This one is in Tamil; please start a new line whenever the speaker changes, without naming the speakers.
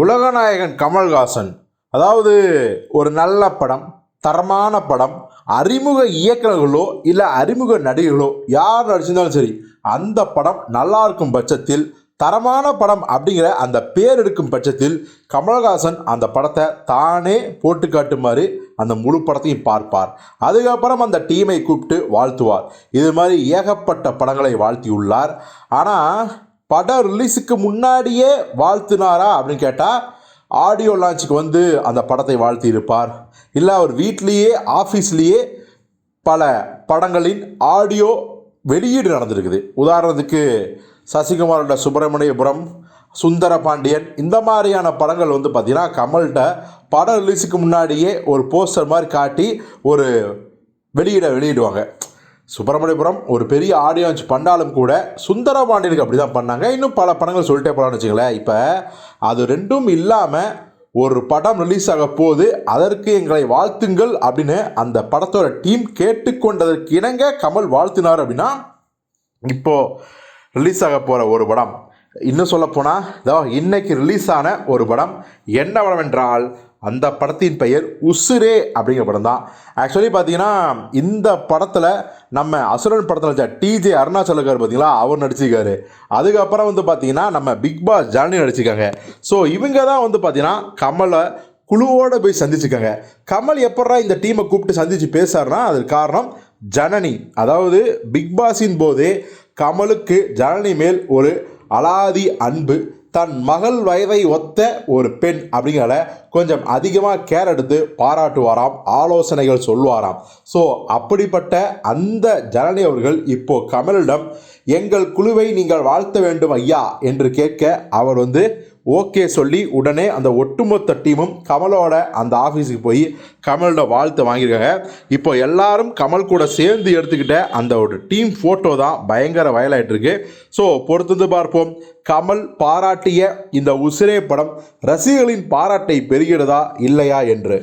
உலகநாயகன் கமல்ஹாசன். அதாவது ஒரு நல்ல படம் தரமான படம் அறிமுக இயக்குநர்களோ இல்லை அறிமுக நடிகர்களோ யார் நடிச்சிருந்தாலும் சரி அந்த படம் நல்லா இருக்கும் பட்சத்தில் தரமான படம் அப்படிங்கிற அந்த பேர் எடுக்கும் பட்சத்தில் கமல்ஹாசன் அந்த படத்தை தானே போட்டு காட்டுமாறு அந்த முழு படத்தையும் பார்ப்பார். அதுக்கப்புறம் அந்த டீமை கூப்பிட்டு வாழ்த்துவார். இது மாதிரி ஏகப்பட்ட படங்களை வாழ்த்தியுள்ளார். ஆனால் படம் ரிலீஸுக்கு முன்னாடியே வாழ்த்துனாரா அப்படின்னு கேட்டால் ஆடியோ லான்ச்சுக்கு வந்து அந்த படத்தை வாழ்த்தி இருப்பார் இல்லை அவர் வீட்லேயே ஆஃபீஸ்லேயே பல படங்களின் ஆடியோ வெளியீடு நடந்திருக்குது. உதாரணத்துக்கு சசிகுமாரோட சுப்பிரமணியபுரம் சுந்தர பாண்டியன் இந்த மாதிரியான படங்கள் வந்து பார்த்திங்கன்னா கமல்கிட்ட படம் ரிலீஸுக்கு முன்னாடியே ஒரு போஸ்டர் மாதிரி காட்டி ஒரு வெளியிட வெளியிடுவாங்க. சுப்பிரமணியபுரம் ஒரு பெரிய ஆடியன்ஸ் பண்ணாலும் கூட சுந்தரபாண்டியனுக்கு அப்படி தான் பண்ணாங்க. இன்னும் பல படங்கள் சொல்லிட்டே போகலான்னு வச்சுங்களேன் இப்போ அது ரெண்டும் இல்லாமல் ஒரு படம் ரிலீஸ் ஆக போது அதற்கு எங்களை வாழ்த்துங்கள் அப்படின்னு அந்த படத்தோட டீம் கேட்டுக்கொண்டதற்கு இணங்க கமல் வாழ்த்தினார் அப்படின்னா இப்போது ரிலீஸ் ஆக போகிற ஒரு படம். இன்னும் சொல்லப்போனால் இதோ இன்னைக்கு ரிலீஸ் ஆன ஒரு படம். என்ன படம் என்றால் அந்த படத்தின் பெயர் உசுரே அப்படிங்கிற படம் தான். ஆக்சுவலி பார்த்தீங்கன்னா இந்த படத்தில் நம்ம அசுரன் படத்தில் நடிச்ச டிஜே அருணாச்சலக்கார் பார்த்தீங்களா அவர் நடிச்சிருக்காரு. அதுக்கப்புறம் வந்து பார்த்தீங்கன்னா நம்ம பிக் பாஸ் ஜானி நடிச்சிருக்காங்க. ஸோ இவங்க தான் வந்து பார்த்தீங்கன்னா கமலை குழுவோடு போய் சந்திச்சுக்காங்க கமல் எப்படா இந்த டீமை கூப்பிட்டு சந்தித்து பேசாருன்னா அதுக்கு காரணம் ஜனனி. அதாவது பிக் பாஸின் போது கமலுக்கு ஜனனி மேல் ஒரு அலாதி அன்பு தன் மகள் வயதை ஒத்த ஒரு பெண் அப்படிங்கிறத கொஞ்சம் அதிகமாக கேர் எடுத்து பாராட்டுவாராம் ஆலோசனைகள் சொல்வாராம் ஸோ அப்படிப்பட்ட அந்த ஜனனி அவர்கள் இப்போ கமலிடம் எங்கள் குழுவை நீங்கள் வாழ்த்த வேண்டும் ஐயா என்று கேட்க அவர் வந்து ஓகே சொல்லி உடனே அந்த ஒட்டுமொத்த டீமும் கமலோட அந்த ஆஃபீஸுக்கு போய் கமலோட வாழ்த்து வாங்கியிருக்காங்க. இப்போ எல்லாரும் கமல் கூட சேர்ந்து எடுத்துக்கிட்ட அந்த ஒரு டீம் ஃபோட்டோ தான் பயங்கர வயலாயிட்டு இருக்கு. ஸோ பொறுத்து பார்ப்போம். கமல் பாராட்டிய இந்த உசிரே படம் ரசிகர்களின் பாராட்டை பெறுகிறதா இல்லையா என்று.